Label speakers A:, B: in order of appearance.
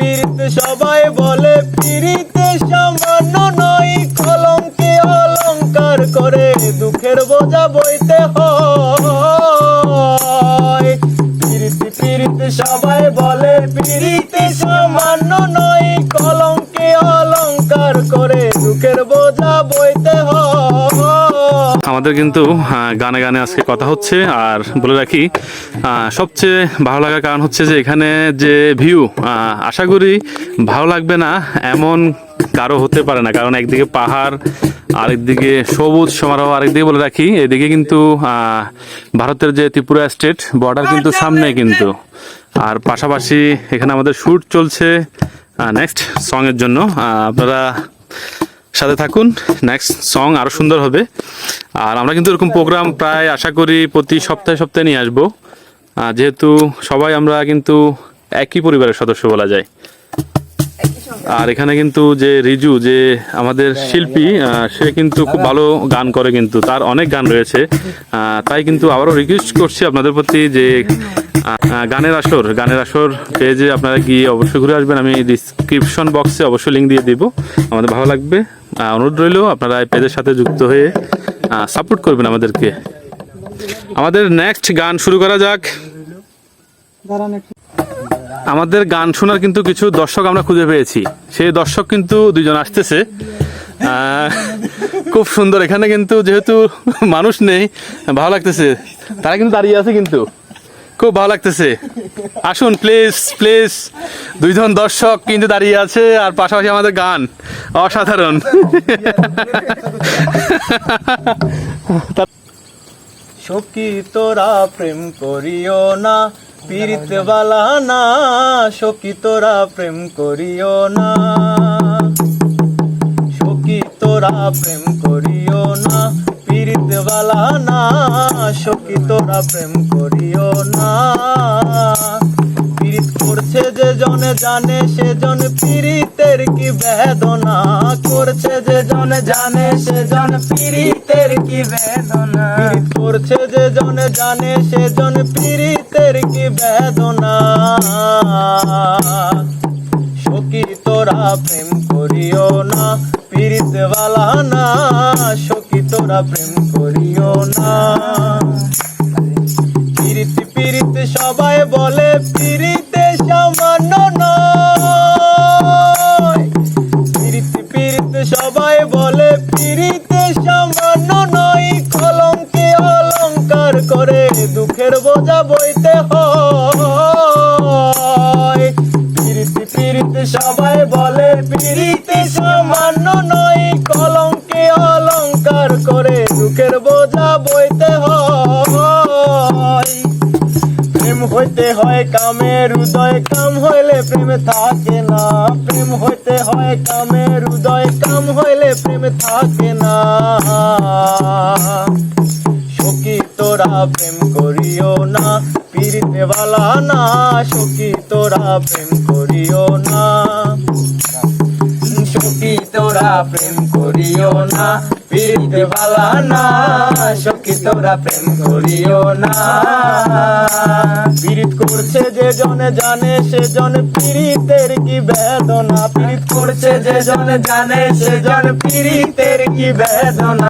A: পীড়িত সবাই বলে, পীড়িতে সামান্য নয়, কলঙ্কে অলংকার করে দুঃখের বোঝা বইতে হয়। পীড়িত পীড়িত সবাই বলে, পীড়িতে সামান্য নয়, কলঙ্কে অলংকার করে দুঃখের বোঝা বইতে হয়।
B: আমাদের কিন্তু গানে গানে আজকে কথা হচ্ছে। আর বলে রাখি সবচেয়ে ভালো লাগার কারণ হচ্ছে যে এখানে যে ভিউ আশা করি ভালো লাগবে না, এমন কারও হতে পারে না। কারণ একদিকে পাহাড়, আরেকদিকে সবুজ সমারোহ, আরেকদিকে বলে রাখি, এদিকে কিন্তু ভারতের যে ত্রিপুরা স্টেট বর্ডার কিন্তু সামনে কিন্তু। আর পাশাপাশি এখানে আমাদের শ্যুট চলছে নেক্সট সং এর জন্য। আপনারা সাথে থাকুন। নেক্সট সং আরও সুন্দর হবে। আর আমরা কিন্তু এরকম প্রোগ্রাম প্রায় আশা করি প্রতি সপ্তাহে সপ্তাহে নিয়ে আসব। যেহেতু সবাই আমরা কিন্তু একই পরিবারের সদস্য বলা যায়। আর এখানে কিন্তু যে রিজু, যে আমাদের শিল্পী সে কিন্তু খুব ভালো গান করে কিন্তু। তার অনেক গান রয়েছে। তাই কিন্তু আবারও রিকোয়েস্ট করছি আপনাদের প্রতি যে গানের আসর গানের আসর পেজে আপনারা গিয়ে অবশ্যই ঘুরে আসবেন। আমি ডিসক্রিপশন বক্সে অবশ্যই লিঙ্ক দিয়ে দিব। আমাদের ভালো লাগবে। অনুরোধ রইল, আপনারা এই পেজের সাথে যুক্ত হয়ে সাপোর্ট করবেন আমাদেরকে। আমাদের নেক্সট গান শুরু করা যাক। আমাদের গান শোনার কিন্তু কিছু দর্শক আমরা খুঁজে পেয়েছি। সেই দর্শক কিন্তু দুইজন আসতেছে। খুব সুন্দর। এখানে কিন্তু যেহেতু মানুষ নেই, ভালো লাগতেছে। তারা কিন্তু দাঁড়িয়ে আছে কিন্তু। খুব ভালো লাগতেছে। আসুন প্লিজ প্লিজ দুইজন দর্শক কিন্তু দাঁড়িয়ে আছে আর পাশাপাশি আমাদের গান। অসাধারণ।
A: সখী তোরা প্রেম করিও না পীড়িত বালা না। সখী তোরা প্রেম করিও না। সখী তোরা প্রেম বালা না, সখী তোরা প্রেম করিও না। পীড়িত করছে যে জনে জানে, সে জন পীড়িতের কি বেদনা? করছে যে জনে জানে, সে জন পীড়িতের কি বেদনা? পীড়িত করছে যে জনে জানে, সে জন পীড়িতের কি বেদনা? সখী তোরা প্রেম করিও না, পীড়িত না, সখী তোরা প্রেম করিও না। পিরিতি পিরিতি সবাই বলে পিরিতে সামান্য নয়। পিরিতি পিরিতি সবাই বলে পিরিতে সামান্য নয়। কলঙ্কে অলংকার করে দুঃখের বোঝা বইতে হয়। পিরিতি পিরিতি সবাই বলে পিরিতে সামান্য নয়। দুঃখের বোঝা বইতে হয়। প্রেম হইতে হয় কামের উদয়, কাম হইলে প্রেম থাকে না। প্রেম হইতে হয় কামের উদয়, কাম হইলে প্রেম থাকে না। সখী তোরা প্রেম করিও না, পীড়িতে বালা না। সখী তোরা প্রেম করিও না। তোরা প্রেম করিও না পীড়িতে বালা না সখী তোরা প্রেম করিও না। পীড়িত করছে যে জনে জানে, সে জন পীড়িতের কি বেদনা। পীড়িত করছে যে জনে জানে, সে জন পীড়িতের কি বেদনা।